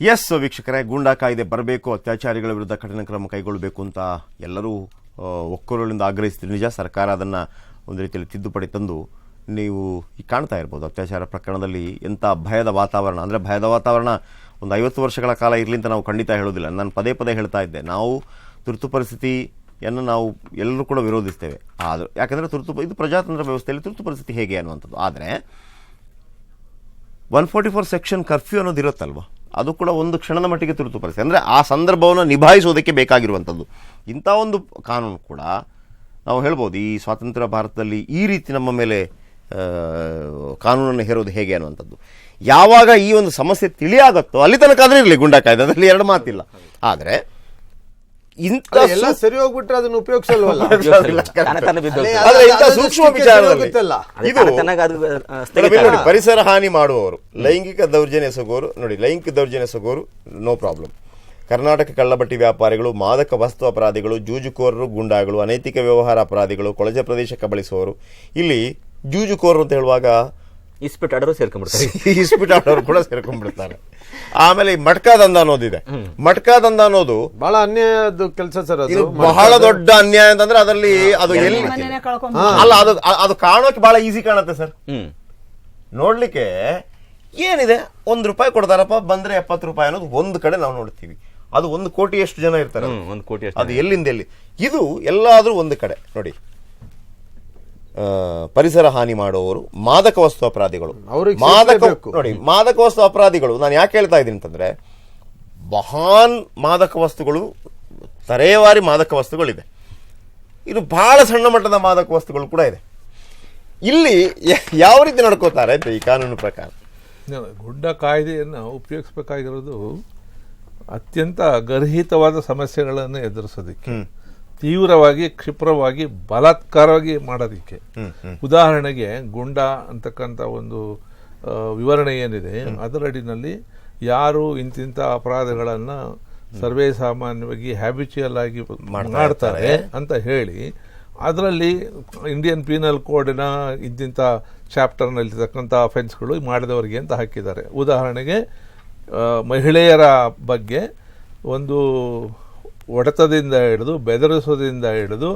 S, ವೀಕ್ಷಕರೇ, ಗೂಂಡಾ ಕಾಯ್ದೆ ಬರಬೇಕು, ಅತ್ಯಾಚಾರಿಗಳ ವಿರುದ್ಧ ಕಠಿಣ ಕ್ರಮ ಕೈಗೊಳ್ಳಬೇಕು ಅಂತ ಎಲ್ಲರೂ ಒಕ್ಕೊರಲಿಂದ ಆಗ್ರಹಿಸ್ತೀರಿ ನಿಜ, ಸರ್ಕಾರ ಅದನ್ನು ಒಂದು ರೀತಿಯಲ್ಲಿ ತಿದ್ದುಪಡಿ ತಂದು ನೀವು ಈ ಕಾಣ್ತಾ ಇರ್ಬೋದು. ಅತ್ಯಾಚಾರ ಪ್ರಕರಣದಲ್ಲಿ ಎಂಥ ಭಯದ ವಾತಾವರಣ. ಅಂದರೆ ಭಯದ ವಾತಾವರಣ ಒಂದು ಐವತ್ತು ವರ್ಷಗಳ ಕಾಲ ಇರಲಿ ಅಂತ ನಾವು ಖಂಡಿತ ಹೇಳೋದಿಲ್ಲ ನಾನು ಪದೇ ಪದೇ ಹೇಳ್ತಾ ಇದ್ದೆ. ನಾವು ತುರ್ತು ಪರಿಸ್ಥಿತಿಯನ್ನು ನಾವು ಎಲ್ಲರೂ ಕೂಡ ವಿರೋಧಿಸ್ತೇವೆ. ಆದರೂ, ಯಾಕಂದರೆ ತುರ್ತು, ಇದು ಪ್ರಜಾತಂತ್ರ ವ್ಯವಸ್ಥೆಯಲ್ಲಿ ತುರ್ತು ಪರಿಸ್ಥಿತಿ ಹೇಗೆ ಅನ್ನುವಂಥದ್ದು. ಆದರೆ, one forty four section curfew ಅನ್ನೋದು ಇರುತ್ತಲ್ವ? ಅದು ಕೂಡ ಒಂದು ಕ್ಷಣದ ಮಟ್ಟಿಗೆ ತುರ್ತು ಪರಿಸ್ಥಿತಿ. ಅಂದರೆ ಆ ಸಂದರ್ಭವನ್ನು ನಿಭಾಯಿಸೋದಕ್ಕೆ ಬೇಕಾಗಿರುವಂಥದ್ದು. ಇಂಥ ಒಂದು ಕಾನೂನು ಕೂಡ ನಾವು ಹೇಳ್ಬೋದು, ಈ ಸ್ವಾತಂತ್ರ್ಯ ಭಾರತದಲ್ಲಿ ಈ ರೀತಿ ನಮ್ಮ ಮೇಲೆ ಕಾನೂನನ್ನು ಹೇರೋದು ಹೇಗೆ ಅನ್ನುವಂಥದ್ದು. ಯಾವಾಗ ಈ ಒಂದು ಸಮಸ್ಯೆ ತಿಳಿಯಾಗತ್ತೋ ಅಲ್ಲಿ ತನಕ ಆದರೆ ಇರಲಿ ಗುಂಡಾ ಕಾಯ್ದೆ ಅದರಲ್ಲಿ ಎರಡು ಮಾತಿಲ್ಲ. ಆದರೆ ಇಂಥ ಎಲ್ಲ ಸರಿ ಹೋಗ್ಬಿಟ್ರೆ ಅದನ್ನ ಉಪಯೋಗಿಸಲ್ವಲ್ಲ? ಸೂಕ್ಷ್ಮ ವಿಚಾರದಲ್ಲಿ. ಪರಿಸರ ಹಾನಿ ಮಾಡುವವರು ಲೈಂಗಿಕ ದೌರ್ಜನ್ಯ ಎಸಗುವವರು ನೋಡಿ ಲೈಂಗಿಕ ದೌರ್ಜನ್ಯ ಎಸಗುವವರು ನೋ ಪ್ರಾಬ್ಲಮ್ ಕರ್ನಾಟಕ ಕಳ್ಳಬಟ್ಟಿ ವ್ಯಾಪಾರಿಗಳು ಮಾದಕ ವಸ್ತು ಅಪರಾಧಿಗಳು ಜೂಜುಕೋರರು ಗುಂಡಾಗಳು ಅನೈತಿಕ ವ್ಯವಹಾರ ಅಪರಾಧಿಗಳು ಕೊಳಜೆ ಪ್ರದೇಶಕ್ಕೆ ಬಳಸುವವರು. ಇಲ್ಲಿ ಜೂಜುಕೋರರು ಅಂತ ಹೇಳುವಾಗ ಇಸ್ಪಿಟ್ ಆಡೋರು ಸೇರ್ಕೊಂಡ್ಬಿಡ್ತಾರೆ. ಇಸ್ಪಿಟ್ ಆಡೋರು ಕೂಡ ಸೇರ್ಕೊಂಡ್ಬಿಡ್ತಾರೆ. ಆಮೇಲೆ ಈ ಮಟ್ಕಾ ದಂಧ ಅನ್ನೋದಿದೆ ಮಟ್ಕಾ ದಂಧ ಅನ್ನೋದು ಬಹಳ ಅನ್ಯಾಯದ ಕೆಲಸ ಸರ್ ಇದು ಅದು ಬಹಳ ದೊಡ್ಡ ಅನ್ಯಾಯ ಅಂತಂದ್ರೆ ಅದರಲ್ಲಿ ಅದು ಎಲ್ಲಿ ಅಲ್ಲ ಅದು ಅದು ಕಾಣೋಕೆ ಬಹಳ ಈಸಿ ಕಾಣುತ್ತೆ ಸರ್. ಹ್ಮ್. ನೋಡ್ಲಿಕ್ಕೆ ಏನಿದೆ? ಒಂದು ರೂಪಾಯಿ ಕೊಡ್ತಾರಪ್ಪ ಬಂದ್ರೆ ಎಪ್ಪತ್ತು ರೂಪಾಯಿ ಅನ್ನೋದು ಒಂದು ಕಡೆ ನಾವು ನೋಡ್ತೀವಿ. ಅದು ಒಂದು ಕೋಟಿ ಎಷ್ಟು ಜನ ಇರ್ತಾರೆ? ಒಂದು ಕೋಟಿ ಅದು ಎಲ್ಲಿಂದ ಎಲ್ಲಿ ಇದು ಎಲ್ಲಾದ್ರೂ ಒಂದು ಕಡೆ ನೋಡಿ. ಪರಿಸರ ಹಾನಿ ಮಾಡುವವರು ಮಾದಕ ವಸ್ತು ಅಪರಾಧಿಗಳು. ಮಾದಕ ನೋಡಿ ಮಾದಕ ವಸ್ತು ಅಪರಾಧಿಗಳು ನಾನು ಯಾಕೆ ಹೇಳ್ತಾ ಇದ್ದೀನಿ ಅಂತಂದ್ರೆ ಮಹಾನ್ ಮಾದಕ ವಸ್ತುಗಳು ತರೇವಾರಿ ಮಾದಕ ವಸ್ತುಗಳಿದೆ. ಇದು ಬಹಳ ಸಣ್ಣ ಮಟ್ಟದ ಮಾದಕ ವಸ್ತುಗಳು ಕೂಡ ಇದೆ. ಇಲ್ಲಿ ಯಾವ ರೀತಿ ನಡ್ಕೋತಾರೆ ಅಂತ ಈ ಕಾನೂನು ಪ್ರಕಾರ? ಗುಡ್ಡ ಕಾಯ್ದೆಯನ್ನು ಉಪಯೋಗಿಸಬೇಕಾಗಿರೋದು ಅತ್ಯಂತ ಗರ್ಹಿತವಾದ ಸಮಸ್ಯೆಗಳನ್ನು ಎದುರಿಸೋದಕ್ಕೆ. ತೀವ್ರವಾಗಿ ಕ್ಷಿಪ್ರವಾಗಿ ಬಲಾತ್ಕಾರವಾಗಿ ಮಾಡೋದಕ್ಕೆ. ಉದಾಹರಣೆಗೆ ಗುಂಡ ಅಂತಕ್ಕಂಥ ಒಂದು ವಿವರಣೆ ಏನಿದೆ ಅದರಡಿನಲ್ಲಿ ಯಾರು ಇಂತಿಂಥ ಅಪರಾಧಗಳನ್ನು ಸರ್ವೇ ಸಾಮಾನ್ಯವಾಗಿ ಹ್ಯಾಬಿಚುಯಲ್ ಆಗಿ ಮಾಡ್ತಾರೆ ಅಂತ ಹೇಳಿ ಅದರಲ್ಲಿ ಇಂಡಿಯನ್ ಪೀನಲ್ ಕೋಡಿನ ಇಂತಿಂಥ ಚಾಪ್ಟರ್ನಲ್ಲಿರ್ತಕ್ಕಂಥ ಅಫೆನ್ಸ್ಗಳು ಮಾಡಿದವರಿಗೆ ಅಂತ ಹಾಕಿದ್ದಾರೆ. ಉದಾಹರಣೆಗೆ ಮಹಿಳೆಯರ ಬಗ್ಗೆ ಒಂದು ಹೊಡೆತದಿಂದ ಹಿಡಿದು ಬೆದರಿಸೋದಿಂದ ಹಿಡಿದು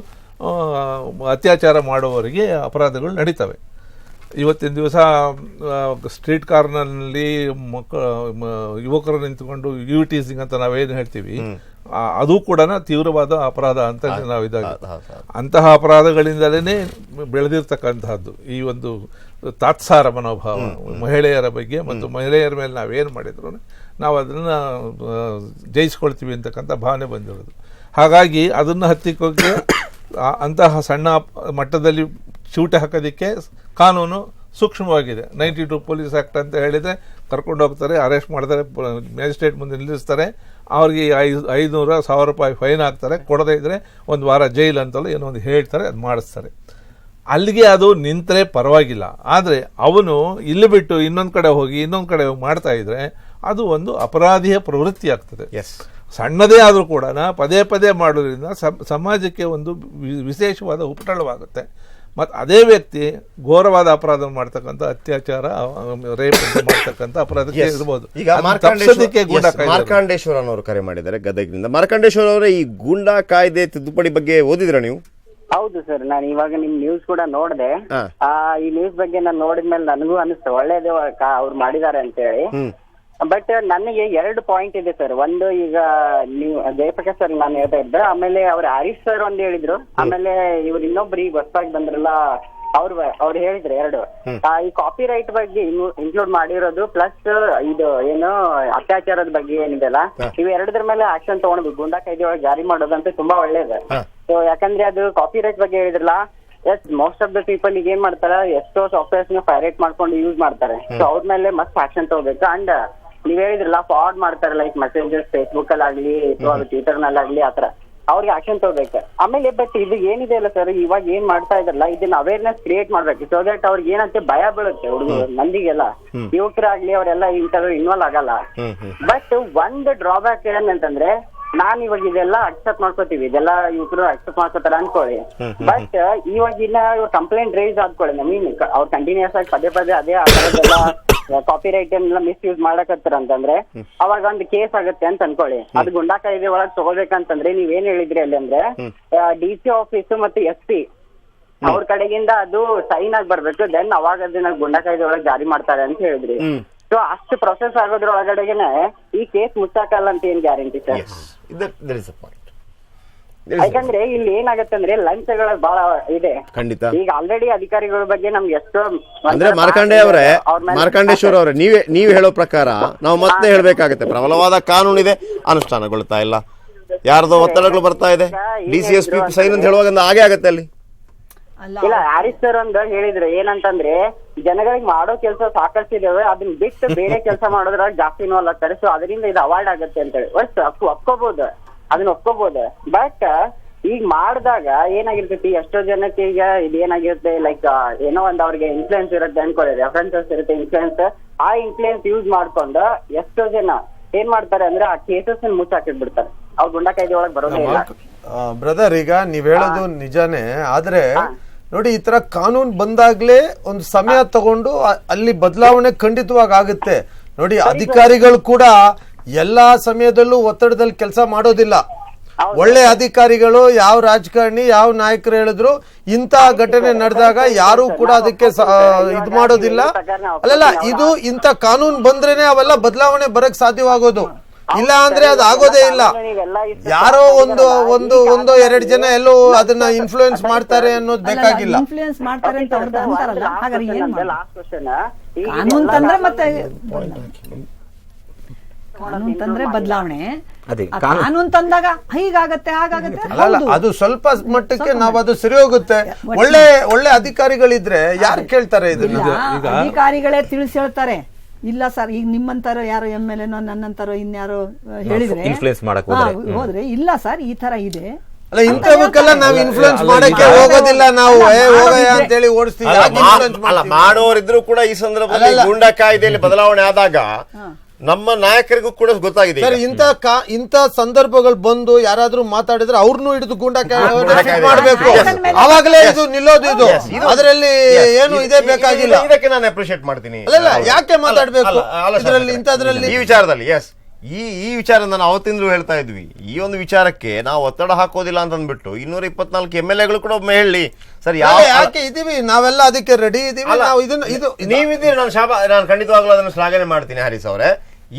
ಅತ್ಯಾಚಾರ ಮಾಡುವವರಿಗೆ ಅಪರಾಧಗಳು ನಡೀತವೆ. ಇವತ್ತಿನ ದಿವಸ ಸ್ಟ್ರೀಟ್ ಕಾರ್ನಲ್ಲಿ ಮಕ್ಕ ಯುವಕರು ನಿಂತ್ಕೊಂಡು ಯು ಟೀಸಿಂಗ್ ಅಂತ ನಾವೇನು ಹೇಳ್ತೀವಿ ಅದು ಕೂಡ ತೀವ್ರವಾದ ಅಪರಾಧ ಅಂತ ನಾವು ಇದಾಗ ಅಂತಹ ಅಪರಾಧಗಳಿಂದಲೇ ಬೆಳೆದಿರ್ತಕ್ಕಂತಹದ್ದು. ಈ ಒಂದು ತಾತ್ಸಾರ ಮನೋಭಾವ ಮಹಿಳೆಯರ ಬಗ್ಗೆ ಮತ್ತು ಮಹಿಳೆಯರ ಮೇಲೆ ನಾವೇನು ಮಾಡಿದ್ರು ನಾವು ಅದನ್ನು ಜಯಿಸ್ಕೊಳ್ತೀವಿ ಅಂತಕ್ಕಂಥ ಭಾವನೆ ಬಂದಿರೋದು. ಹಾಗಾಗಿ ಅದನ್ನು ಹತ್ತಿಕ್ಕೋಗಿ ಅಂತಹ ಸಣ್ಣ ಮಟ್ಟದಲ್ಲಿ ಚೂಟ ಹಾಕೋದಕ್ಕೆ ಕಾನೂನು ಸೂಕ್ಷ್ಮವಾಗಿದೆ. ನೈಂಟಿ ಟು ಪೊಲೀಸ್ ಆ್ಯಕ್ಟ್ ಅಂತ ಹೇಳಿದ್ರೆ ಕರ್ಕೊಂಡು ಹೋಗ್ತಾರೆ, ಅರೆಸ್ಟ್ ಮಾಡ್ತಾರೆ, ಮ್ಯಾಜಿಸ್ಟ್ರೇಟ್ ಮುಂದೆ ನಿಲ್ಲಿಸ್ತಾರೆ, ಅವ್ರಿಗೆ ಐದು, ಐದುನೂರ ಸಾವಿರ ರೂಪಾಯಿ ಫೈನ್ ಹಾಕ್ತಾರೆ, ಕೊಡದೇ ಇದ್ದರೆ ಒಂದು ವಾರ ಜೈಲ್ ಅಂತಲ್ಲ ಏನೋ ಒಂದು ಹೇಳ್ತಾರೆ, ಅದು ಮಾಡಿಸ್ತಾರೆ. ಅಲ್ಲಿಗೆ ಅದು ನಿಂತರೆ ಪರವಾಗಿಲ್ಲ. ಆದರೆ ಅವನು ಇಲ್ಲಿ ಬಿಟ್ಟು ಇನ್ನೊಂದು ಕಡೆ ಹೋಗಿ ಇನ್ನೊಂದು ಕಡೆ ಹೋಗಿ ಮಾಡ್ತಾ ಇದ್ರೆ ಅದು ಒಂದು ಅಪರಾಧಿಯ ಪ್ರವೃತ್ತಿ ಆಗ್ತದೆ. ಎಸ್ ಸಣ್ಣದೇ ಆದರೂ ಕೂಡ ಪದೇ ಪದೇ ಮಾಡೋದ್ರಿಂದ ಸಮಾಜಕ್ಕೆ ಒಂದು ವಿಶೇಷವಾದ ಉಪಟಳವಾಗುತ್ತೆ. ಮತ್ತು ಅದೇ ವ್ಯಕ್ತಿ ಘೋರವಾದ ಅಪರಾಧ ಮಾಡ್ತಕ್ಕಂಥ ಅತ್ಯಾಚಾರ ರೇಪ್ ಮಾಡ್ತಕ್ಕಂಥ ಅಪರಾಧಕ್ಕೆ ಇರ್ಬೋದು ಈಗ ಮಾರ್ಕಾಂಡೇಶ್ವರ ಅವರು ಕರೆ ಮಾಡಿದ್ದಾರೆ ಗದಗಿನಿಂದ ಮಾರ್ಕಾಂಡೇಶ್ವರ ಅವರೇ ಈ ಗೂಂಡಾ ಕಾಯ್ದೆ ತಿದ್ದುಪಡಿ ಬಗ್ಗೆ ಓದಿದ್ರ ನೀವು? ಹೌದು ಸರ್ ನಾನು ಇವಾಗ ನಿಮ್ ನ್ಯೂಸ್ ಕೂಡ ನೋಡಿದೆ. ಆ ಈ ನ್ಯೂಸ್ ಬಗ್ಗೆ ನಾನು ನೋಡಿದ್ಮೇಲೆ ನನಗೂ ಅನಿಸ್ತು. ಒಳ್ಳೇದು ಅವ್ರು ಮಾಡಿದ್ದಾರೆ ಅಂತ ಹೇಳಿ ಬಟ್ ನನಗೆ ಎರಡು ಪಾಯಿಂಟ್ ಇದೆ ಸರ್ ಒಂದು ಈಗ ನೀವು ಜಯಪ್ರಕಾಶ್ ಸರ್ ನಾನು ಹೇಳ್ತಾ ಇದ್ದೆ. ಆಮೇಲೆ ಅವ್ರ ಹರೀಶ್ ಸರ್ ಒಂದ್ ಹೇಳಿದ್ರು. ಆಮೇಲೆ ಇವ್ರು ಇನ್ನೊಬ್ರು ಈಗ ಹೊಸದಾಗಿ ಬಂದ್ರಲ್ಲ ಅವ್ರು ಅವ್ರು ಹೇಳಿದ್ರು ಎರಡು. ಆ, ಈ ಕಾಪಿ ರೈಟ್ ಬಗ್ಗೆ ಇನ್ಕ್ಲೂಡ್ ಮಾಡಿರೋದು ಪ್ಲಸ್ ಇದು ಏನು ಅತ್ಯಾಚಾರದ ಬಗ್ಗೆ ಏನಿದೆಲ್ಲ ಇವ್ ಎರಡದ್ರ ಮೇಲೆ ಆಕ್ಷನ್ ತಗೊಂಡ್ಬೇಕು ಗುಂಡಾ ಕಾಯ್ದೆ ಒಳಗೆ ಜಾರಿ ಮಾಡೋದಂತೂ ತುಂಬಾ ಒಳ್ಳೇದು. ಸೊ ಯಾಕಂದ್ರೆ ಅದು ಕಾಪಿ ರೈಟ್ ಬಗ್ಗೆ ಹೇಳಿದ್ರಲ್ಲ yes most of the people ಈಗ ಏನ್ ಮಾಡ್ತಾರೆ ಎಷ್ಟೋ ಸಾಫ್ಟ್ವೇರ್ಸ್ನ ಪೈರೇಟ್ ಮಾಡ್ಕೊಂಡು ಯೂಸ್ ಮಾಡ್ತಾರೆ. ಸೊ ಅವ್ರ ಮೇಲೆ ಮಸ್ತ್ ಆಕ್ಷನ್ ತಗೋಬೇಕು. ಅಂಡ್ ನೀವ್ ಹೇಳಿದ್ರಲ್ಲ ಫಾಡ್ ಮಾಡ್ತಾರೆ ಲೈಕ್ ಮೆಸೇಜಸ್ ಫೇಸ್ಬುಕ್ ಅಲ್ಲಿ ಆಗ್ಲಿ ಅಥವಾ ಟ್ವಿಟರ್ನಲ್ಲಿ ಆತರ ಅವ್ರಿಗೆ ಆಕ್ಷನ್ ತಗೋಬೇಕು. ಆಮೇಲೆ ಬಟ್ ಇದು ಏನಿದೆ ಅಲ್ಲ ಸರ್ ಇವಾಗ ಏನ್ ಮಾಡ್ತಾ ಇದ್ರಲ್ಲ ಇದನ್ನ ಅವೇರ್ನೆಸ್ ಕ್ರಿಯೇಟ್ ಮಾಡ್ಬೇಕು. ಸೊ ದಟ್ ಅವ್ರಿಗೆ ಏನಂತೆ ಭಯ ಬೀಳುತ್ತೆ ಹುಡುಗರು ಮಂದಿಗೆಲ್ಲ. ಯುವಕರಾಗ್ಲಿ ಅವರೆಲ್ಲ ಇಂಥವ್ರು ಇನ್ವಾಲ್ವ್ ಆಗಲ್ಲ. ಬಟ್ ಒಂದ್ ಡ್ರಾಬ್ಯಾಕ್ ಏನಂತಂದ್ರೆ ನಾನ್ ಇವಾಗ ಇದೆಲ್ಲ ಅಕ್ಸೆಪ್ಟ್ ಮಾಡ್ಕೋತೀವಿ. ಇದೆಲ್ಲ ಯುವಕರು ಅಕ್ಸೆಪ್ಟ್ ಮಾಡ್ಕೋತಾರ ಅನ್ಕೊಳ್ಳಿ. ಬಟ್ ಇವಾಗಿನ ಕಂಪ್ಲೇಂಟ್ ರೇಸ್ ಆದ್ಕೊಳ್ಳಿ ಮೀನ್ ಅವ್ರು ಕಂಟಿನ್ಯೂಸ್ ಆಗಿ ಪದೇ ಪದೇ ಅದೇ ಕಾಪಿ ರೈಟ್ ಎಲ್ಲ ಮಿಸ್ಯೂಸ್ ಮಾಡಕತ್ತಾರ ಅಂತಂದ್ರೆ ಅವಾಗ ಒಂದು ಕೇಸ್ ಆಗುತ್ತೆ ಅಂತ ಅನ್ಕೊಳ್ಳಿ. ಅದು ಗುಂಡಾ ಕಾಯ್ದೆ ಒಳಗ್ ತಗೋಬೇಕಂತಂದ್ರೆ ನೀವ್ ಏನ್ ಹೇಳಿದ್ರಿ ಅಲ್ಲಿ ಅಂದ್ರೆ ಡಿ ಸಿ ಆಫೀಸ್ ಮತ್ತೆ ಎಸ್ ಪಿ ಅವ್ರ ಕಡೆಗಿಂದ ಅದು ಸೈನ್ ಆಗಿ ಬರ್ಬೇಕು ದೆನ್ ಅವಾಗ ಅದನ್ನ ಗುಂಡಾ ಕಾಯ್ದೆ ಒಳಗ್ ಜಾರಿ ಮಾಡ್ತಾರೆ ಅಂತ ಹೇಳಿದ್ರಿ. ಸೊ ಅಷ್ಟು ಪ್ರೊಸೆಸ್ ಆಗೋದ್ರೊಳಗಡೆಗೆನೆ ಈ ಕೇಸ್ ಮುಚ್ಚಾಕಲ್ಲ ಅಂತ ಏನ್ ಗ್ಯಾರಂಟಿ ಸರ್ ಯಾಕಂದ್ರೆ ಇಲ್ಲಿ ಏನಾಗತ್ತೆ ಅಂದ್ರೆ ಲಂಚಗಳ ಬಹಳ ಇದೆ. ಖಂಡಿತ. ಈಗ ಆಲ್ರೆಡಿ ಅಧಿಕಾರಿಗಳ ಬಗ್ಗೆ ನಮ್ಗೆ ಎಷ್ಟೋ ಅಂದ್ರೆ ಮಾರ್ಕಂಡೆ ಅವರೇ ಮಾರ್ಕಂಡೇಶ್ವರ ಅವರೇ ನೀವೇ ನೀವು ಹೇಳೋ ಪ್ರಕಾರ ನಾವು ಮತ್ತೆ ಹೇಳಬೇಕಾಗುತ್ತೆ. ಪ್ರಬಲವಾದ ಕಾನೂನಿದೆ ಅನುಷ್ಠಾನಗೊಳ್ತಾ ಇಲ್ಲ. ಯಾರ್ದೋ ಒತ್ತಡಗಳು ಬರ್ತಾ ಇದೆ. D C S P sign ಅಂತ ಹೇಳುವಾಗ ಹಾಗೆ ಆಗತ್ತೆ ಅಲ್ಲಿ. ಅಲ್ಲ. ಇಲ್ಲ ಹ್ಯಾರಿಸ್ ಸರ್ ಒಂದು ಹೇಳಿದ್ರು ಏನಂತಂದ್ರೆ ಜನಗಳಿಗೆ ಮಾಡೋ ಕೆಲಸ ಸಾಕಷ್ಟು ಇದಾವೆ ಅದನ್ನ ಬಿಟ್ಟು ಬೇರೆ ಕೆಲಸ ಮಾಡೋದ್ರಾಗ ಜಾಸ್ತಿ ಇನ್ವಾಲ್ವ್ ಆಗ್ತಾರೆ ಸೊ ಅದರಿಂದ ಇದು ಅವಾಯ್ಡ್ ಆಗುತ್ತೆ ಅಂತ ಹೇಳಿ ಒಟ್ಟು ಒಪ್- ಒಪ್ಕೋಬಹುದು ಅದನ್ನ ಒಪ್ಕೋಬಹುದು ಬಟ್ ಈಗ ಮಾಡಿದಾಗ ಏನಾಗಿರ್ತೈತಿ? ಎಷ್ಟೋ ಜನಕ್ಕೆ ಈಗ ಇದೇನಾಗಿರುತ್ತೆ ಲೈಕ್ ಏನೋ ಒಂದ್ ಅವ್ರಿಗೆ ಇನ್ಫ್ಲೂಯೆನ್ಸ್ ಇರುತ್ತೆ ಅನ್ಕೊಳ್ಳಿ ರೆಫರೆನ್ಸಸ್ ಇರುತ್ತೆ ಇನ್ಫ್ಲೂಯೆನ್ಸ್ ಆ ಇನ್ಫ್ಲೂಯೆನ್ಸ್ ಯೂಸ್ ಮಾಡ್ಕೊಂಡು ಎಷ್ಟೋ ಜನ ಏನ್ ಮಾಡ್ತಾರೆ ಅಂದ್ರೆ ಆ ಕೇಸಸ್ ಮುಚ್ಚಾಕಿದ್ ಬಿಡ್ತಾರೆ ಅವ್ರು ಗುಂಡಾ ಕಾಯ್ದೆ ಒಳಗ್ ಬರೋದೇ ಇಲ್ಲ. ಬ್ರದರ್ ಈಗ ನೀವ್ ಹೇಳೋದು ನಿಜಾನೇ. ಆದ್ರೆ ನೋಡಿ ಈ ತರ ಕಾನೂನು ಬಂದಾಗ್ಲೇ ಒಂದು ಸಮಯ ತಗೊಂಡು ಅಲ್ಲಿ ಬದಲಾವಣೆ ಖಂಡಿತವಾಗಿ ಆಗುತ್ತೆ. ನೋಡಿ ಅಧಿಕಾರಿಗಳು ಕೂಡ ಎಲ್ಲಾ ಸಮಯದಲ್ಲೂ ಒತ್ತಡದಲ್ಲಿ ಕೆಲಸ ಮಾಡೋದಿಲ್ಲ. ಒಳ್ಳೆ ಅಧಿಕಾರಿಗಳು ಯಾವ ರಾಜಕಾರಣಿ ಯಾವ ನಾಯಕರು ಹೇಳಿದ್ರು ಇಂತಹ ಘಟನೆ ನಡೆದಾಗ ಯಾರು ಕೂಡ ಅದಕ್ಕೆ ಸ- ಇದು ಮಾಡೋದಿಲ್ಲ. ಅಲ್ಲಲ್ಲ ಇದು ಇಂಥ ಕಾನೂನು ಬಂದ್ರೇನೆ ಅವೆಲ್ಲ ಬದಲಾವಣೆ ಬರಕ್ ಸಾಧ್ಯವಾಗೋದು. ಇಲ್ಲ ಅಂದ್ರೆ ಅದು ಆಗೋದೇ ಇಲ್ಲ. ಯಾರೋ ಒಂದು ಒಂದು ಒಂದು ಎರಡು ಜನ ಎಲ್ಲೋ ಅದನ್ನ ಇನ್ಫ್ಲೂಯೆನ್ಸ್ ಮಾಡ್ತಾರೆ ಅನ್ನೋದು ಬೇಕಾಗಿಲ್ಲ. ಇನ್ಫ್ಲೂಯೆನ್ಸ್ ಮಾಡ್ತಾರೆ ಅಂತ ಅವ್ರದ್ದು ಅಂತಾರಲ್ಲ. ಹಾಗಾದ್ರೆ ಏನು ಕಾನೂನ್ ತಂದ್ರೆ ಮತ್ತೆ ಕಾನೂನ್ ತಂದ್ರೆ ಬದಲಾವಣೆ. ಅದೇ, ಕಾನೂನ್- ತಂದಾಗ ಹೀಗಾಗತ್ತೆ ಹಾಗಾಗತ್ತೆ ಅಲ್ಲ ಅದು ಸ್ವಲ್ಪ ಮಟ್ಟಕ್ಕೆ ನಾವು ಅದು ಸರಿ ಹೋಗುತ್ತೆ. ಒಳ್ಳೆ ಒಳ್ಳೆ ಅಧಿಕಾರಿಗಳಿದ್ರೆ ಯಾರು ಕೇಳ್ತಾರೆ ಇದನ್ನ? ಈಗ- ಅಧಿಕಾರಿಗಳೇ ತಿಳಿಸಿ ಹೇಳ್ತಾರೆ. ಇಲ್ಲ ಸರ್ ಈಗ ನಿಮ್ಮಂತಾರೋ ಯಾರೋ ಎಂ ಎಲ್ ಎನೋ ನನ್ನಂತಾರೋ ಇನ್ಯಾರೋ ಹೇಳಿದ್ರೆ ಹೋದ್ರೆ. ಇಲ್ಲ ಸರ್ ಈ ತರ ಇದೆ. ಅಲ್ಲ ಇಂಥವಕ್ಕೆಲ್ಲ ನಾವು ಇನ್ಫ್ಲೂಯೆನ್ಸ್ ಮಾಡಕ್ಕೆ ಹೋಗೋದಿಲ್ಲ ನಾವು. ಏ, ಹೋಗಯ್ಯ ಅಂತ ಹೇಳಿ ಓಡಿಸ್ತೀವಿ? ಮಾಡೋರಿದ್ರು ಕೂಡ ಈ ಸಂದರ್ಭದಲ್ಲಿ ಗುಂಡ ಗೂಂಡಾ ಕಾಯ್ದೆಯಲ್ಲಿ ಬದಲಾವಣೆ ಆದಾಗ ನಮ್ಮ ನಾಯಕರಿಗೂ ಕೂಡ ಗೊತ್ತಾಗಿದೆ ಸರ್ ಇಂತ ಇಂಥ ಸಂದರ್ಭಗಳು ಬಂದು ಯಾರಾದ್ರೂ ಮಾತಾಡಿದ್ರೆ ಅವ್ರನ್ನೂ ಹಿಡಿದು ಗುಂಡಾ. ಮಾಡಬೇಕು. ಅವಾಗಲೇ ಇದು ನಿಲ್ಲೋದು ಇದು. ಅದರಲ್ಲಿ ಏನು ಇದು- ಬೇಕಾಗಿಲ್ಲ. ಇದಕ್ಕೆ ನಾನು ಅಪ್ರಿಶಿಯೇಟ್ ಮಾಡ್ತೀನಿ. ಅಲ್ಲ ಯಾಕೆ ಮಾತಾಡಬೇಕು? ಇದರಲ್ಲಿ ಇಂಥದ್ರಲ್ಲಿ- ಈ ವಿಚಾರದಲ್ಲಿ ಎಸ್ ಈ ಈ ವಿಚಾರ ನಾನು ಅವತ್ತಿಂದಲೂ ಹೇಳ್ತಾ ಇದ್ವಿ. ಈ ಒಂದು ವಿಚಾರಕ್ಕೆ ನಾವು ಒತ್ತಡ ಹಾಕೋದಿಲ್ಲ ಅಂತ ಅಂದ್ಬಿಟ್ಟು ಇನ್ನೂರ ಇಪ್ಪತ್ನಾಲ್ಕು ಎಂ ಎಲ್ ಎಗಳು ಕೂಡ ಒಮ್ಮೆ ಹೇಳಿ ಸರ್ ಯಾವ ಯಾಕೆ ಇದೀವಿ? ನಾವೆಲ್ಲ ಅದಕ್ಕೆ ರೆಡಿ ಇದೀವಿ. ನಾವು ಇದನ್ನ ಇದು ನೀವಿದ್ದೀರಿ ನಾನು ಶಾಬಾ ನಾನು ಖಂಡಿತವಾಗ್ಲೂ ಅದನ್ನು ಶ್ಲಾಘನೆ ಮಾಡ್ತೀನಿ ಹರೀಶ್ ಅವರೇ.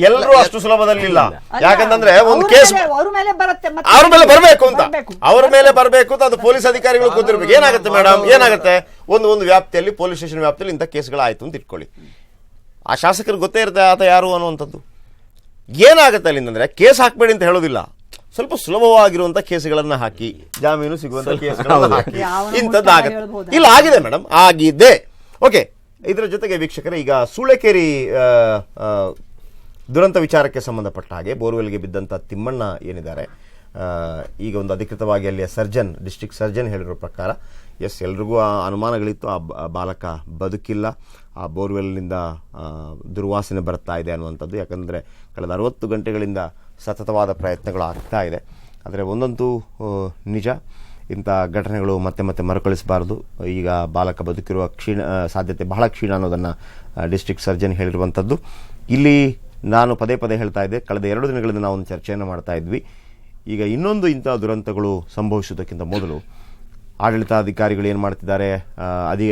ಎಲ್ಲರೂ ಅಷ್ಟು ಸುಲಭದಲ್ಲಿ ಇಲ್ಲ. ಯಾಕಂತಂದ್ರೆ ಒಂದು ಕೇಸ್ ಅವ್ರ ಮೇಲೆ ಬರುತ್ತೆ ಮತ್ತೆ ಅವ್ರ ಮೇಲೆ ಬರಬೇಕು ಅಂತ. ಬರ್ಬೇಕು. ಅವ್ರ ಮೇಲೆ ಬರಬೇಕು ಅಂತ ಅದು ಪೊಲೀಸ್ ಅಧಿಕಾರಿಗಳು ಗೊತ್ತಿರ್ಬೇಕು. ಏನಾಗುತ್ತೆ ಮೇಡಮ್ ಏನಾಗುತ್ತೆ? ಒಂದು ಒಂದು ವ್ಯಾಪ್ತಿಯಲ್ಲಿ ಪೊಲೀಸ್ ಸ್ಟೇಷನ್ ವ್ಯಾಪ್ತಿಯಲ್ಲಿ ಇಂಥ ಕೇಸ್ಗಳಾಯ್ತು ಅಂತ ಇಟ್ಕೊಳ್ಳಿ. ಆ ಶಾಸಕರಿಗೆ ಗೊತ್ತೇ ಇರುತ್ತೆ ಆತ ಯಾರು ಅನ್ನುವಂಥದ್ದು. ಏನಾಗುತ್ತೆ ಅಲ್ಲಿಂದಂದ್ರೆ ಕೇಸ್ ಹಾಕಬೇಡಿ ಅಂತ ಹೇಳೋದಿಲ್ಲ. ಸ್ವಲ್ಪ ಸುಲಭವಾಗಿರುವಂತ ಕೇಸ್ಗಳನ್ನ ಹಾಕಿ ಜಾಮೀನು ಸಿಗುವಂತ ಕೇಸ್ಗಳನ್ನ ಹಾಕಿ ಯಾವನೋ ಇಂಥದ್ದು ಆಗುತ್ತೆ ಹೇಳ್ಬೋದಾ? ಇಲ್ಲ ಆಗಿದೆ ಮೇಡಮ್ ಆಗಿದೆ. ಓಕೆ ಇದರ ಜೊತೆಗೆ ವೀಕ್ಷಕರೇ ಈಗ ಸೂಳೆಕೇರಿ ಆ, ಆ, ದುರಂತ ವಿಚಾರಕ್ಕೆ ಸಂಬಂಧಪಟ್ಟ ಹಾಗೆ ಬೋರ್ವೆಲ್ಗೆ ಬಿದ್ದಂಥ ತಿಮ್ಮಣ್ಣ ಏನಿದ್ದಾರೆ ಈಗ ಒಂದು ಅಧಿಕೃತವಾಗಿ ಅಲ್ಲಿಯ ಸರ್ಜನ್, ಡಿಸ್ಟ್ರಿಕ್ಟ್ ಸರ್ಜನ್ ಹೇಳಿರೋ ಪ್ರಕಾರ, ಎಸ್, ಎಲ್ರಿಗೂ ಆ ಅನುಮಾನಗಳಿತ್ತು, ಆ ಬಾಲಕ ಬದುಕಿಲ್ಲ, ಆ ಬೋರ್ವೆಲ್ನಿಂದ ದುರ್ವಾಸನೆ ಬರ್ತಾ ಇದೆ ಅನ್ನುವಂಥದ್ದು. ಯಾಕಂದರೆ ಕಳೆದ ಅರವತ್ತು ಗಂಟೆಗಳಿಂದ ಸತತವಾದ ಪ್ರಯತ್ನಗಳು ಆಗ್ತಾ ಇದೆ. ಆದರೆ ಒಂದಂತೂ ನಿಜ. ಇಂಥ ಘಟನೆಗಳು ಮತ್ತೆ ಮತ್ತೆ ಮರುಕಳಿಸಬಾರದು. ಈಗ ಬಾಲಕ ಬದುಕಿರುವ ಕ್ಷೀಣ ಸಾಧ್ಯತೆ ಬಹಳ ಕ್ಷೀಣ ಅನ್ನೋದನ್ನು ಡಿಸ್ಟ್ರಿಕ್ಟ್ ಸರ್ಜನ್ ಹೇಳಿರುವಂಥದ್ದು. ಇಲ್ಲಿ ನಾನು ಪದೇ ಪದೇ ಹೇಳ್ತಾ ಇದ್ದೆ, ಕಳೆದ ಎರಡು ದಿನಗಳಿಂದ ನಾವು ಒಂದು ಚರ್ಚೆಯನ್ನು ಮಾಡ್ತಾ ಇದ್ವಿ. ಈಗ ಇನ್ನೊಂದು ಇಂಥ ದುರಂತಗಳು ಸಂಭವಿಸುವುದಕ್ಕಿಂತ ಮೊದಲು ಆಡಳಿತಾಧಿಕಾರಿಗಳು ಏನು ಮಾಡ್ತಿದ್ದಾರೆ ಅದಿ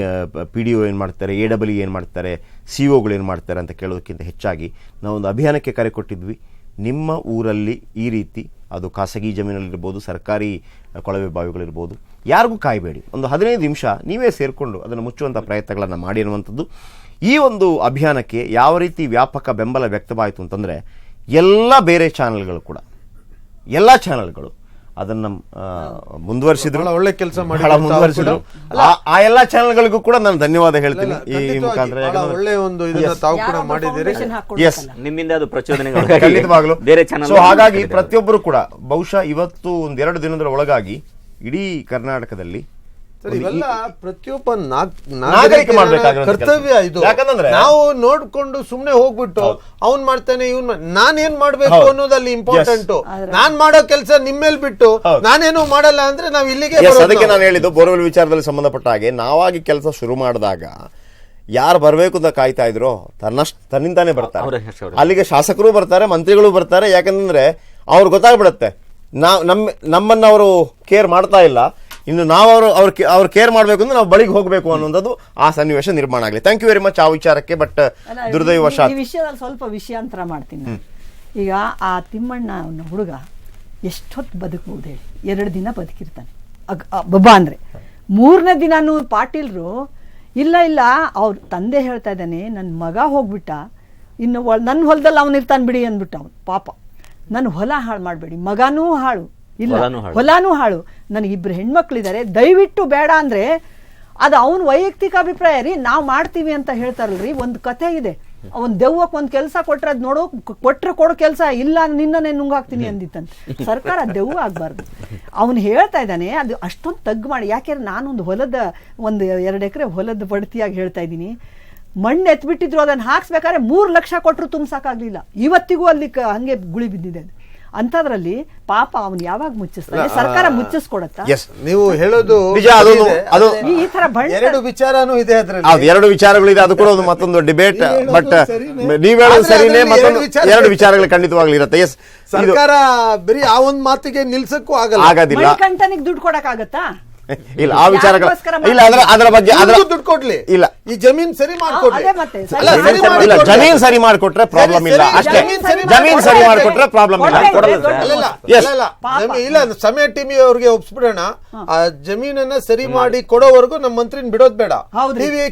ಪಿ ಡಿ ಒ ಏನು ಮಾಡ್ತಾರೆ ಎ ಡಬ್ಲ್ಯೂ ಏನು ಮಾಡ್ತಾರೆ ಸಿ ಒಗಳು ಏನು ಮಾಡ್ತಾರೆ ಅಂತ ಕೇಳೋದಕ್ಕಿಂತ ಹೆಚ್ಚಾಗಿ ನಾವೊಂದು ಅಭಿಯಾನಕ್ಕೆ ಕರೆ ಕೊಟ್ಟಿದ್ವಿ. ನಿಮ್ಮ ಊರಲ್ಲಿ ಈ ರೀತಿ ಅದು ಖಾಸಗಿ ಜಮೀನಲ್ಲಿರ್ಬೋದು, ಸರ್ಕಾರಿ ಕೊಳವೆ ಬಾವಿಗಳಿರ್ಬೋದು, ಯಾರಿಗೂ ಕಾಯಬೇಡಿ. ಒಂದು ಹದಿನೈದು ನಿಮಿಷ ನೀವೇ ಸೇರಿಕೊಂಡು ಅದನ್ನು ಮುಚ್ಚುವಂಥ ಪ್ರಯತ್ನಗಳನ್ನು ಮಾಡಿ ಈ ಒಂದು ಅಭಿಯಾನಕ್ಕೆ ಯಾವ ರೀತಿ ವ್ಯಾಪಕ ಬೆಂಬಲ ವ್ಯಕ್ತವಾಯಿತು ಅಂತಂದರೆ ಎಲ್ಲ ಬೇರೆ ಚಾನೆಲ್ಗಳು ಕೂಡ. ಎಲ್ಲ ಚಾನೆಲ್ಗಳು. ಅದನ್ನ ಮುಂದುವರಿಸಿದ್ರು. ಒಳ್ಳೆ ಕೆಲಸ ಮಾಡಿದ್ರು ಮುಂದುವರಿಸಿದ್ರು. ಆ- ಆ ಎಲ್ಲ ಚಾನೆಲ್ಗಳಿಗೂ ಕೂಡ ನಾನು ಧನ್ಯವಾದ ಹೇಳ್ತೀನಿ. ಈ ಮುಖಾಂತರ ಒಳ್ಳೆ ಒಂದು ಇದನ್ನ ತಾವು ಕೂಡ ಮಾಡಿದ್ದೀರಿ. ಎಸ್ ನಿಮ್ಮಿಂದ ಅದು ಪ್ರಚೋದನೆ ಖಂಡಿತವಾಗ್ಲು. ಬೇರೆ ಚಾನಲ್ ಸೊ ಹಾಗಾಗಿ ಪ್ರತಿಯೊಬ್ಬರು ಕೂಡ ಬಹುಶಃ ಇವತ್ತು ಒಂದೆರಡು ದಿನದ ಒಳಗಾಗಿ ಇಡೀ ಕರ್ನಾಟಕದಲ್ಲಿ ಸರ್ ಇವೆಲ್ಲ ಪ್ರತಿಯೊಬ್ಬ ನಾಗರಿಕ ಕರ್ತವ್ಯ ಇದು. ಯಾಕಂದ್ರೆ- ನಾವು ನೋಡ್ಕೊಂಡು ಸುಮ್ನೆ ಹೋಗ್ಬಿಟ್ಟು ಅವ್ನ್ ಮಾಡ್ತಾನೆ ಇವ್ನ್ ನಾನ್ ಏನ್ ಮಾಡ್ಬೇಕು ಅನ್ನೋದಲ್ಲಿ ಇಂಪಾರ್ಟೆಂಟ್ ನಾನ್ ಮಾಡೋ ಕೆಲಸ ನಿಮ್ಮೇಲ್ ಬಿಟ್ಟು. ನಾನೇನು ಮಾಡಲ್ಲ ಅಂದ್ರೆ ನಾವ್ ಇಲ್ಲಿಗೆ ಅದಕ್ಕೆ ನಾನು ಹೇಳಿದ್ದು ಬೋರ್ವೆಲ್ ವಿಚಾರದಲ್ಲಿ ಸಂಬಂಧಪಟ್ಟ ಹಾಗೆ ನಾವಾಗಿ ಕೆಲಸ ಶುರು ಮಾಡಿದಾಗ ಯಾರು ಬರಬೇಕು ಅಂತ ಕಾಯ್ತಾ ಇದ್ರು ತನ್ನಷ್ಟ ತನ್ನಿಂದಾನೇ ಬರ್ತಾರೆ. ಅವ್ರೇ ಅಲ್ಲಿಗೆ ಶಾಸಕರು ಬರ್ತಾರೆ ಮಂತ್ರಿಗಳು ಬರ್ತಾರೆ ಯಾಕಂದ್ರೆ ಅವ್ರು ಗೊತ್ತಾಗ್ಬಿಡತ್ತೆ. ನಾವು ನಮ್ಮ ನಮ್ಮನ್ನ ಅವರು ಕೇರ್ ಮಾಡ್ತಾ ಇಲ್ಲ. ಇನ್ನು ನಾವು ಅವರು ಅವ್ರ ಅವ್ರು ಕೇರ್ ಮಾಡಬೇಕು ಅಂದ್ರೆ ನಾವು ಬಳಿಗೆ ಹೋಗಬೇಕು ಅನ್ನೋದು ಆ ಸನ್ನಿವೇಶ ನಿರ್ಮಾಣ ಆಗಲಿ. ಥ್ಯಾಂಕ್ ಯು ವೆರಿ ಮಚ್ ಆ ವಿಚಾರಕ್ಕೆ ಬಟ್ ದುರ್ದೈವ ಈ ವಿಷಯದಲ್ಲಿ ಸ್ವಲ್ಪ ವಿಷಯಾಂತರ ಮಾಡ್ತೀನಿ ಈಗ ಆ ತಿಮ್ಮಣ್ಣ ಅವನ ಹುಡುಗ ಎಷ್ಟೊತ್ತು ಬದುಕಬಹುದು ಹೇಳಿ. ಎರಡು ದಿನ ಬದುಕಿರ್ತಾನೆ. ಬಬ್ಬ ಅಂದ್ರೆ. ಮೂರನೇ ದಿನಾನು ಪಾಟೀಲ್ರು ಇಲ್ಲ ಇಲ್ಲ ಅವ್ರ ತಂದೆ ಹೇಳ್ತಾ ಇದ್ದಾನೆ ನನ್ನ ಮಗ ಹೋಗ್ಬಿಟ್ಟ ಇನ್ನು ನನ್ನ ಹೊಲದಲ್ಲಿ ಅವನಿರ್ತಾನೆ ಬಿಡಿ ಅಂದ್ಬಿಟ್ಟ ಅವನು ಪಾಪ. ನನ್ನ ಹೊಲ ಹಾಳು ಮಾಡಬೇಡಿ ಮಗನೂ ಹಾಳು. ಇಲ್ಲ. ಹೊಲನೂ ಹಾಳು. ನನಗೆ ಇಬ್ಬರು ಹೆಣ್ಮಕ್ಳಿದ್ದಾರೆ ದಯವಿಟ್ಟು ಬೇಡ ಅಂದ್ರೆ ಅದು ಅವನ ವೈಯಕ್ತಿಕ ಅಭಿಪ್ರಾಯ ರೀ. ನಾವು ಮಾಡ್ತೀವಿ ಅಂತ ಹೇಳ್ತಾರಲ್ರಿ. ಒಂದು ಕಥೆ ಇದೆ. ಅವನ್ ದೆವ್ವಕ್ಕೆ ಒಂದು ಕೆಲಸ ಕೊಟ್ರೆ ಅದ್ ನೋಡೋ ಕೊಟ್ರ ಕೊಟ್ರೆ ಕೊಡೋ ಕೆಲಸ ಇಲ್ಲ ನಿನ್ನನೆ ನುಂಗಾಕ್ತೀನಿ ಅಂದಿತ್ತಂತ. ಸರ್ಕಾರ ದೆವ್ವ ಆಗ್ಬಾರ್ದು. ಅವನು ಹೇಳ್ತಾ ಇದ್ದಾನೆ ಅದು ಅಷ್ಟೊಂದು ತಗ್ಗು ಮಾಡಿ. ಯಾಕೆಂದ್ರೆ ನಾನೊಂದು ಹೊಲದ ಒಂದು ಎರಡು ಎಕರೆ ಹೊಲದ ಬಡ್ತಿಯಾಗಿ ಹೇಳ್ತಾ ಇದ್ದೀನಿ. ಮಣ್ಣು ಎತ್ಬಿಟ್ಟಿದ್ರು ಅದನ್ನ ಹಾಕ್ಸ್ಬೇಕಾದ್ರೆ ಮೂರು ಲಕ್ಷ ಕೊಟ್ಟರು ತುಂಬಿಸೋಕ್ಕಾಗಲಿಲ್ಲ ಇವತ್ತಿಗೂ ಅಲ್ಲಿ ಹಂಗೆ ಗುಳಿ ಬಿದ್ದಿದೆ ಅದು. ಅಂಥದ್ರಲ್ಲಿ ಪಾಪ ಅವನು ಯಾವಾಗ ಮುಚ್ಚಿಸ್ತಾನೆ? ಸರ್ಕಾರ ಮುಚ್ಚಿಸ್ಕೊಡತ್ತಾ? ಎಸ್ ನೀವು ಹೇಳೋದು ನಿಜ, ಅದೊಂದು- ಅದು- ಈ- ತರ ಎರಡು ವಿಚಾರನೂ ಇದೆ ಅದ್ರಲ್ಲಿ. ಅದು ಎರಡು ವಿಚಾರಗಳಿದೆ ಅದು ಕೂಡ ಒಂದು ಮತ್ತೊಂದು ಡಿಬೇಟ್ ಬಟ್. ನೀವ್ ಹೇಳೋದು ಸರಿನೇ ಮತ್ತೊಂದು ಎರಡು ವಿಚಾರ ಎರಡು ವಿಚಾರಗಳು ಖಂಡಿತವಾಗ್ಲಿ ಇರುತ್ತೆ ಎಸ್ ಸರ್ಕಾರ ಬರೀ ಆ ಒಂದ್ ಮಾತಿಗೆ ನಿಲ್ಸಕ್ಕೂ ಆಗಲ್ಲ. ಆಗೋದಿಲ್ಲ. ಮಣಿಕಂಠನಿಗೆ ದುಡ್ಡು ಕೊಡಕ್ಕಾಗತ್ತಾ? ಇಲ್ಲ ಆ ವಿಚಾರಗಳು ಇಲ್ಲ ಅದರ ಅದರ ಬಗ್ಗೆ ಅದರ ದುಡ್ಡು ಕೊಡ್ಲಿ. ಇಲ್ಲ. ಈ ಜಮೀನ್ ಸರಿ ಮಾಡ್ಕೊಡ್ಲಿ. ಅದೇ ಮತ್ತೆ, ಸರಿ ಅಲ್ಲ, ಸರಿ ಇಲ್ಲ ಜಮೀನ್ ಸರಿ ಮಾಡ್ಕೊಟ್ರೆ ಪ್ರಾಬ್ಲಮ್ ಇಲ್ಲ. ಅಷ್ಟೇ. ಜಮೀನ್ ಸರಿ ಮಾಡ್ಕೊಟ್ರೆ ಪ್ರಾಬ್ಲಮ್ ಇಲ್ಲ. ಇಲ್ಲ ಸಮಯ ಟಿವಿ ಅವ್ರಿಗೆ ಒಪ್ಸ್ಬಿಡೋಣ. ಆ ಜಮೀನನ್ನ ಸರಿ ಮಾಡಿ ಕೊಡೋವರೆಗೂ ನಮ್ಮ ಮಂತ್ರಿನ ಬಿಡೋದ್ ಬೇಡ. ಟಿವಿ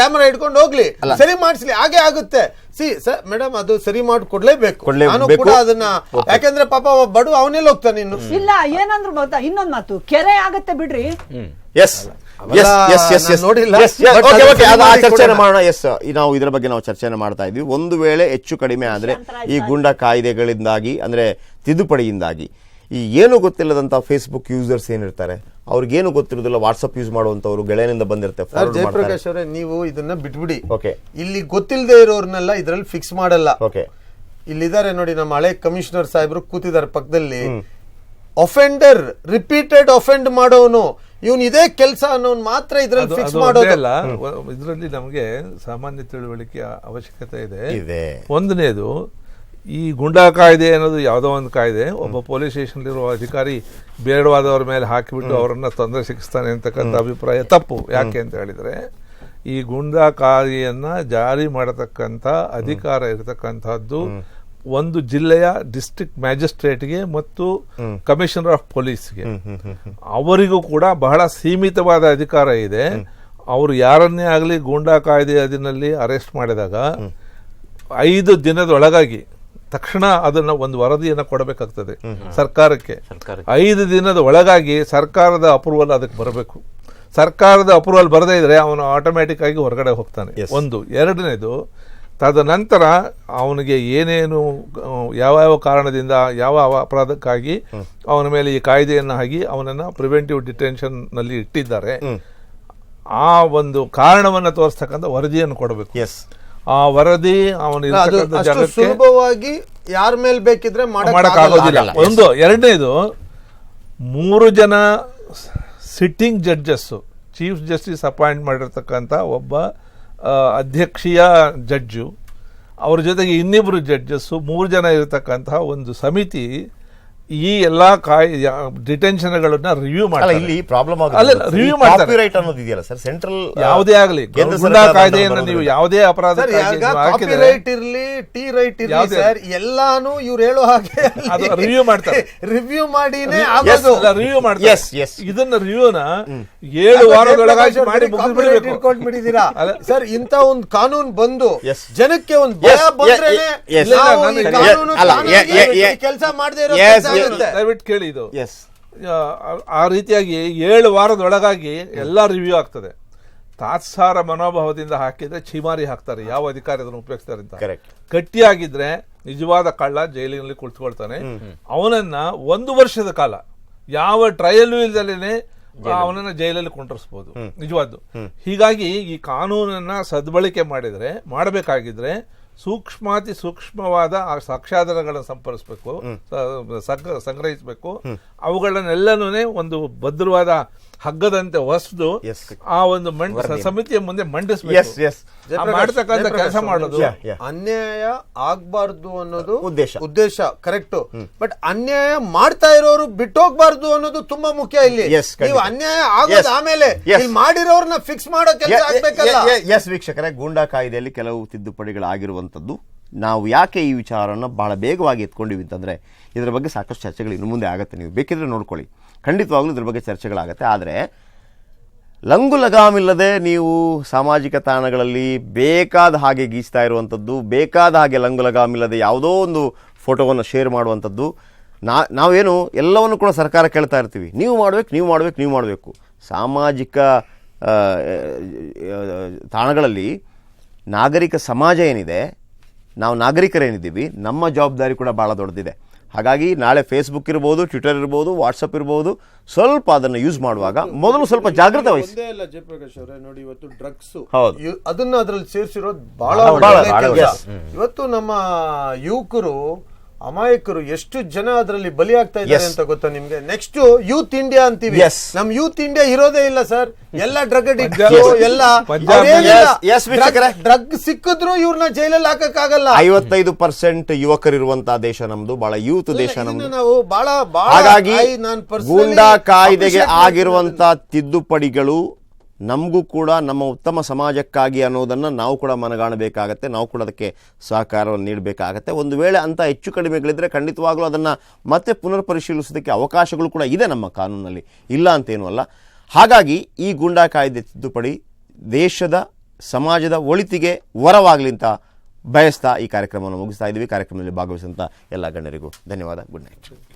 ಕ್ಯಾಮರಾ ಇಟ್ಕೊಂಡು ಹೋಗ್ಲಿ. ಸರಿ ಮಾಡಿಸ್ಲಿ. ಹಾಗೆ ಆಗುತ್ತೆ. ಸಿ ಸರ್ ಮೇಡಮ್ ಅದು ಸರಿ ಮಾಡಿ ಕೊಡ್ಲೇಬೇಕು. ನಾನು ಕೂಡ ಅದನ್ನ ಯಾಕಂದ್ರೆ ಪಾಪ ಬಡು ಅವನೆಲ್ಲ ಹೋಗ್ತಾನೆ ಇನ್ನು ಇಲ್ಲ ಏನಂದ್ರು ಗೊತ್ತಾ ಇನ್ನೊಂದ್ ಮಾತು. ಕೆರೆ ಆಗತ್ತೆ ಬಿಡ್ರಿ. ಎಸ್ ನೋಡಿಲ್ಲ. ಮಾಡೋಣ. ಎಸ್ ನಾವು ಇದರ ಬಗ್ಗೆ ನಾವು ಚರ್ಚೆನ ಮಾಡ್ತಾ ಇದ್ವಿ. ಒಂದು ವೇಳೆ ಹೆಚ್ಚು ಕಡಿಮೆ ಆದ್ರೆ ಈ ಗುಂಡ ಕಾಯ್ದೆಗಳಿಂದಾಗಿ ಅಂದ್ರೆ ತಿದ್ದುಪಡಿಯಿಂದಾಗಿ ಈ ಏನು ಗೊತ್ತಿಲ್ಲದಂತ ಫೇಸ್ಬುಕ್ ಯೂಸರ್ಸ್ ಏನಿರ್ತಾರೆ ಅವ್ರಿಗೇನು ಗೊತ್ತಿರೋದಿಲ್ಲ ವಾಟ್ಸಪ್ ಯೂಸ್ ಮಾಡುವಂತವ್ರು ಗೆಳೆಯನಿಂದ ಮಾಡ್ತಾರೆ ಜಯಪ್ರಕಾಶ್ ಅವರೇ ನೀವು ಇದನ್ನ ಬಿಟ್ಬಿಡಿ. ಓಕೆ ಇಲ್ಲಿ ಗೊತ್ತಿಲ್ಲದೆ ಇರೋರ್ನೆಲ್ಲ ಇದ್ರಲ್ಲಿ ಫಿಕ್ಸ್ ಮಾಡಲ್ಲ. ಓಕೆ ಇಲ್ಲಿದ್ದಾರೆ ನೋಡಿ ನಮ್ಮ ಹಳೆ ಕಮಿಷನರ್ ಸಾಹೇಬ್ರು ಕೂತಿದ್ದಾರೆ ಪಕ್ಕದಲ್ಲಿ. ಅಫೆಂಡರ್ ರಿಪೀಟೆಡ್ ಅಫೆಂಡ್ ಮಾಡೋನು. ಇವನ್ ಇದೇ ಕೆಲಸ ಅನ್ನೋನ್ ಮಾತ್ರ ಇದ್ರಲ್ಲಿ ಫಿಕ್ಸ್ ಮಾಡೋದಲ್ಲ ಇದರಲ್ಲಿ ನಮಗೆ ಸಾಮಾನ್ಯ ತಿಳುವಳಿಕೆ ಅವಶ್ಯಕತೆ ಇದೆ. ಇದೆ. ಒಂದನೇದು ಈ ಗುಂಡಾ ಕಾಯ್ದೆ ಅನ್ನೋದು ಯಾವುದೋ ಒಂದು ಕಾಯ್ದೆ. ಒಬ್ಬ ಪೊಲೀಸ್ ಸ್ಟೇಷನ್ಲಿರುವ ಅಧಿಕಾರಿ ಬೇಡವಾದವ್ರ ಮೇಲೆ ಹಾಕಿಬಿಟ್ಟು ಅವರನ್ನು ತೊಂದರೆ ಸಿಗಿಸ್ತಾನೆ ಅಂತಕ್ಕಂಥ ಅಭಿಪ್ರಾಯ ತಪ್ಪು. ಯಾಕೆ ಅಂತ ಹೇಳಿದರೆ ಈ ಗುಂಡಾ ಕಾಯ್ದೆಯನ್ನು ಜಾರಿ ಮಾಡತಕ್ಕಂಥ ಅಧಿಕಾರ ಇರತಕ್ಕಂಥದ್ದು ಒಂದು ಜಿಲ್ಲೆಯ ಡಿಸ್ಟ್ರಿಕ್ಟ್ ಮ್ಯಾಜಿಸ್ಟ್ರೇಟ್ಗೆ ಮತ್ತು ಕಮಿಷನರ್ ಆಫ್ ಪೊಲೀಸ್ಗೆ. ಅವರಿಗೂ ಕೂಡ ಬಹಳ ಸೀಮಿತವಾದ ಅಧಿಕಾರ ಇದೆ. ಅವರು ಯಾರನ್ನೇ ಆಗಲಿ ಗೂಂಡಾ ಕಾಯ್ದೆ ಅದಿನಲ್ಲಿ ಅರೆಸ್ಟ್ ಮಾಡಿದಾಗ ಐದು ದಿನದೊಳಗಾಗಿ ತಕ್ಷಣ ಅದನ್ನು ಒಂದು ವರದಿಯನ್ನು ಕೊಡಬೇಕಾಗ್ತದೆ. ಸರ್ಕಾರಕ್ಕೆ. ಐದು ದಿನದ ಒಳಗಾಗಿ ಸರ್ಕಾರದ ಅಪ್ರೂವಲ್ ಅದಕ್ಕೆ ಬರಬೇಕು. ಸರ್ಕಾರದ ಅಪ್ರೂವಲ್ ಬರದೇ ಇದ್ರೆ ಅವನು ಆಟೋಮ್ಯಾಟಿಕ್ ಆಗಿ ಹೊರಗಡೆ ಹೋಗ್ತಾನೆ. ಒಂದು. ಎರಡನೇದು ತದನಂತರ ಅವನಿಗೆ ಏನೇನು ಯಾವ ಯಾವ ಕಾರಣದಿಂದ ಯಾವ ಅಪರಾಧಕ್ಕಾಗಿ ಅವನ ಮೇಲೆ ಈ ಕಾಯ್ದೆಯನ್ನು ಹಾಕಿ ಅವನನ್ನು ಪ್ರಿವೆಂಟಿವ್ ಡಿಟೆನ್ಷನ್ನಲ್ಲಿ ಇಟ್ಟಿದ್ದಾರೆ. ಆ ಒಂದು ಕಾರಣವನ್ನು ತೋರಿಸ್ತಕ್ಕಂಥ ವರದಿಯನ್ನು ಕೊಡಬೇಕು. ಎಸ್ ಆ ವರದಿ ಅವನು ಸುಲಭವಾಗಿ ಯಾರ ಮೇಲ್ ಬೇಕಿದ್ರೆ ಮಾಡೋದಿಲ್ಲ ಒಂದು ಎರಡನೇದು ಮೂರು ಜನ sitting judges chief justice appoint ಮಾಡಿರ್ತಕ್ಕಂಥ ಒಬ್ಬ ಅಧ್ಯಕ್ಷೀಯ ಜಡ್ಜು ಅವ್ರ ಜೊತೆಗೆ ಇನ್ನಿಬ್ರು ಜಡ್ಜಸ್ಸು ಮೂರು ಜನ ಇರತಕ್ಕಂತಹ ಒಂದು ಸಮಿತಿ ಈ ಎಲ್ಲಾ ಕಾಯ್ ಡಿಟೆನ್ಷನ್ಗಳನ್ನ ರಿವ್ಯೂ ಮಾಡ್ತಾರೆ ಇಲ್ಲಿ ಪ್ರಾಬ್ಲಮ್ ಅಲ್ಲ, ರಿವ್ಯೂ ಮಾಡ್ತಾರೆ. ಅನ್ನೋದು ಇದೆಯಲ್ಲ ಸರ್ ಸೆಂಟ್ರಲ್ ಯಾವುದೇ ಆಗಲಿ ಗುಂಡಾ ಕಾಯ್ದೆಯನ್ನು ನೀವು ಯಾವುದೇ ಅಪರಾಧ ರೈಟ್ ಇರಲಿ ಟಿ ರೈಟ್ ಇರ್ಲಿ ಸರ್ ಎಲ್ಲಾನು ಇವ್ರು ಹೇಳೋ ಹಾಗೆ ಅದು ರಿವ್ಯೂ ಮಾಡ್ತಾರೆ. ರಿವ್ಯೂ ಮಾಡಿನೇ ಆಗೋದು ರಿವ್ಯೂ ಮಾಡ್ತಾರೆ. ಎಸ್ ಎಸ್ ಇದನ್ನ ರಿವ್ಯೂನ ಏಳು ವಾರದೊಳಗಾಗಿ ಮಾಡಿ ಮುಗಿಸ್ಬಿಡಬೇಕು ಇಟ್ಕೊಂಡ್ಬಿಟ್ಟಿದ್ದೀರಾ. ಸರ್ ಇಂತ ಒಂದು ಕಾನೂನು ಬಂದು. ಜನಕ್ಕೆ ಒಂದು ಭಯ ye- ಕೆಲಸ ಮಾಡದೇ ಇರೋ ದಯವಿಟ್ಟು ಕೇಳಿ ಇದು. ಎಸ್ ಆ- ರೀತಿಯಾಗಿ ಏಳು ವಾರದೊಳಗಾಗಿ ಎಲ್ಲ ರಿವ್ಯೂ ಆಗ್ತದೆ. ತಾತ್ಸಾರ ಮನೋಭಾವದಿಂದ ಹಾಕಿದ್ರೆ ಛೀಮಾರಿ ಹಾಕ್ತಾರೆ. ಯಾವ ಅಧಿಕಾರಿ ಅದನ್ನು ಉಪಯೋಗಿಸ್ತಾರೆ ಅಂತ. ಗಟ್ಟಿಯಾಗಿದ್ರೆ ನಿಜವಾದ ಕಳ್ಳ ಜೈಲಿನಲ್ಲಿ ಕುಳಿತುಕೊಳ್ತಾನೆ. ಅವನನ್ನ ಒಂದು ವರ್ಷದ ಕಾಲ ಯಾವ ಟ್ರಯಲ್ ಇಲ್ದಲೇನೆ ಅವನನ್ನ ಜೈಲಲ್ಲಿ ಕುಂಟರಿಸಬಹುದು ನಿಜವಾದ್ದು. ಹೀಗಾಗಿ ಈ ಕಾನೂನನ್ನ ಸದ್ಬಳಕೆ ಮಾಡಿದ್ರೆ ಮಾಡಬೇಕಾಗಿದ್ರೆ ಸೂಕ್ಷ್ಮಾತಿ ಸೂಕ್ಷ್ಮವಾದ ಆ ಸಾಕ್ಷ್ಯಾಧಾರಗಳನ್ನು ಸಂಪರ್ಕಿಸಬೇಕು ಸಂಗ್ರಹಿಸಬೇಕು. ಅವುಗಳನ್ನೆಲ್ಲನೂ ಒಂದು ಭದ್ರವಾದ ಹಗ್ಗದಂತೆ ಹೊಸದು. ಆ ಒಂದು ಮಂಡ ಸಮಿತಿಯ ಮುಂದೆ ಮಂಡಿಸಬೇಕು. ಎಸ್ ಆ ಮಾಡ್ತಕ್ಕಂಥ ಕೆಲಸ ಮಾಡೋದು. ಅನ್ಯಾಯ ಆಗ್ಬಾರ್ದು ಅನ್ನೋದು ಉದ್ದೇಶ. ಉದ್ದೇಶ ಕರೆಕ್ಟ್ ಬಟ್ ಅನ್ಯಾಯ ಮಾಡ್ತಾ ಇರೋರು ಬಿಟ್ಟೋಗ್ಬಾರ್ದು ಅನ್ನೋದು ತುಂಬಾ ಮುಖ್ಯ ಇಲ್ಲಿ. ನೀವು ಅನ್ಯಾಯ ಆಗೋದು ಆಮೇಲೆ ಮಾಡಿರೋರ್ನ ಫಿಕ್ಸ್ ಮಾಡೋ ಕೆಲಸ ಆಗ್ಬೇಕಲ್ಲ. ಎಸ್ ವೀಕ್ಷಕರೇ ಗೂಂಡಾ ಕಾಯ್ದೆಯಲ್ಲಿ ಕೆಲವು ತಿದ್ದುಪಡಿಗಳಾಗಿರುವಂಥದ್ದು. ನಾವು ಯಾಕೆ ಈ ವಿಚಾರವನ್ನು ಬಹಳ ಬೇಗವಾಗಿ ಎತ್ಕೊಂಡಿವಿ ಅಂತಂದರೆ ಇದರ ಬಗ್ಗೆ ಸಾಕಷ್ಟು ಚರ್ಚೆಗಳು ಇನ್ನು ಮುಂದೆ ಆಗುತ್ತೆ. ನೀವು ಬೇಕಿದ್ರೆ ನೋಡ್ಕೊಳ್ಳಿ. ಖಂಡಿತವಾಗ್ಲೂ ಇದ್ರ ಬಗ್ಗೆ ಚರ್ಚೆಗಳಾಗುತ್ತೆ. ಆದರೆ, ಲಂಗು ಲಗಾಮಿಲ್ಲದೆ ನೀವು ಸಾಮಾಜಿಕ ತಾಣಗಳಲ್ಲಿ ಬೇಕಾದ ಹಾಗೆ ಗೀಚ್ತಾ ಇರುವಂಥದ್ದು, ಬೇಕಾದ ಹಾಗೆ ಲಂಗು ಲಗಾಮಿಲ್ಲದೆ ಯಾವುದೋ ಒಂದು ಫೋಟೋವನ್ನು ಶೇರ್ ಮಾಡುವಂಥದ್ದು, ನಾ, ನಾವೇನು ಎಲ್ಲವನ್ನು ಕೂಡ ಸರ್ಕಾರ ಕೇಳ್ತಾ ಇರ್ತೀವಿ. ನೀವು ಮಾಡಬೇಕು ನೀವು ಮಾಡಬೇಕು ನೀವು ಮಾಡಬೇಕು. ಸಾಮಾಜಿಕ ತಾಣಗಳಲ್ಲಿ ನಾಗರಿಕ ಸಮಾಜ ಏನಿದೆ, ನಾವು ನಾಗರಿಕರೇನಿದ್ದೀವಿ, ನಮ್ಮ ಜವಾಬ್ದಾರಿ ಕೂಡ ಭಾಳ ದೊಡ್ಡದಿದೆ. ಹಾಗಾಗಿ ನಾಳೆ ಫೇಸ್ಬುಕ್ ಇರ್ಬೋದು ಟ್ವಿಟರ್ ಇರ್ಬೋದು ವಾಟ್ಸಪ್ ಇರ್ಬೋದು ಸ್ವಲ್ಪ ಅದನ್ನು ಯೂಸ್ ಮಾಡುವಾಗ ಮೊದಲು ಸ್ವಲ್ಪ ಜಾಗ್ರತೆ ವಹಿಸಿ. ಒಂದೇ ಅಲ್ಲ ಜಯಪ್ರಕಾಶ್ ಅವರೇ ನೋಡಿ ಇವತ್ತು ಡ್ರಗ್ಸ್ ಹೌದು. ಅದನ್ನ ಅದ್ರಲ್ಲಿ ಸೇರಿಸಿರೋದು ಬಹಳ ಬಹಳ, ಒಳ್ಳೆ ಬಹಳ ಇವತ್ತು ನಮ್ಮ ಯುವಕರು ಅಮಾಯಕರು ಎಷ್ಟು ಜನ ಅದರಲ್ಲಿ ಬಲಿಯಾಗ್ತಾ ಇದ್ದಾರೆ ಅಂತ ಗೊತ್ತಾ ನಿಮ್ಗೆ? ನೆಕ್ಸ್ಟ್ ಯೂತ್ ಇಂಡಿಯಾ ಅಂತೀವಿ. ನಮ್ ಯೂತ್ ಇಂಡಿಯಾ ಇರೋದೇ ಇಲ್ಲ ಸರ್ ಎಲ್ಲ ಡ್ರಗ್ ಅಡಿಕ್ಟ್ ಎಲ್ಲ ಡ್ರಗ್ ಸಿಕ್ಕಿದ್ರು ಇವ್ರನ್ನ ಜೈಲಲ್ಲಿ ಹಾಕಕ್ಕಾಗಲ್ಲ. ಐವತ್ತೈದು ಪರ್ಸೆಂಟ್ ಯುವಕರಿರುವಂತಹ ದೇಶ ನಮ್ದು ಬಹಳ ಯೂತ್ ದೇಶ ನಮ್ದು. ನಾವು ಬಹಳ ಬಹಳ ಹಾಗಾಗಿ ಗೂಂಡಾ ಕಾಯ್ದೆಗೆ ಆಗಿರುವಂತ ತಿದ್ದುಪಡಿಗಳು ನಮಗೂ ಕೂಡ ನಮ್ಮ ಉತ್ತಮ ಸಮಾಜಕ್ಕಾಗಿ ಅನ್ನೋದನ್ನು ನಾವು ಕೂಡ ಮನಗಾಣಬೇಕಾಗತ್ತೆ. ನಾವು ಕೂಡ ಅದಕ್ಕೆ ಸಹಕಾರವನ್ನು ನೀಡಬೇಕಾಗತ್ತೆ. ಒಂದು ವೇಳೆ ಅಂತ ಹೆಚ್ಚು ಕಡಿಮೆಗಳಿದ್ದರೆ ಖಂಡಿತವಾಗಲೂ ಅದನ್ನು ಮತ್ತೆ ಪುನರ್ ಪರಿಶೀಲಿಸೋದಕ್ಕೆ ಅವಕಾಶಗಳು ಕೂಡ ಇದೆ ನಮ್ಮ ಕಾನೂನಲ್ಲಿ. ಇಲ್ಲ ಅಂತೇನೂ ಅಲ್ಲ. ಹಾಗಾಗಿ ಈ ಗೂಂಡಾ ಕಾಯ್ದೆ ತಿದ್ದುಪಡಿ ದೇಶದ ಸಮಾಜದ ಒಳಿತಿಗೆ ವರವಾಗಲಿ ಅಂತ ಬಯಸ್ತಾ ಈ ಕಾರ್ಯಕ್ರಮವನ್ನು ಮುಗಿಸ್ತಾ ಇದ್ದೀವಿ. ಕಾರ್ಯಕ್ರಮದಲ್ಲಿ ಭಾಗವಹಿಸಿದಂಥ ಎಲ್ಲ ಗಣ್ಯರಿಗೂ ಧನ್ಯವಾದ. Good night.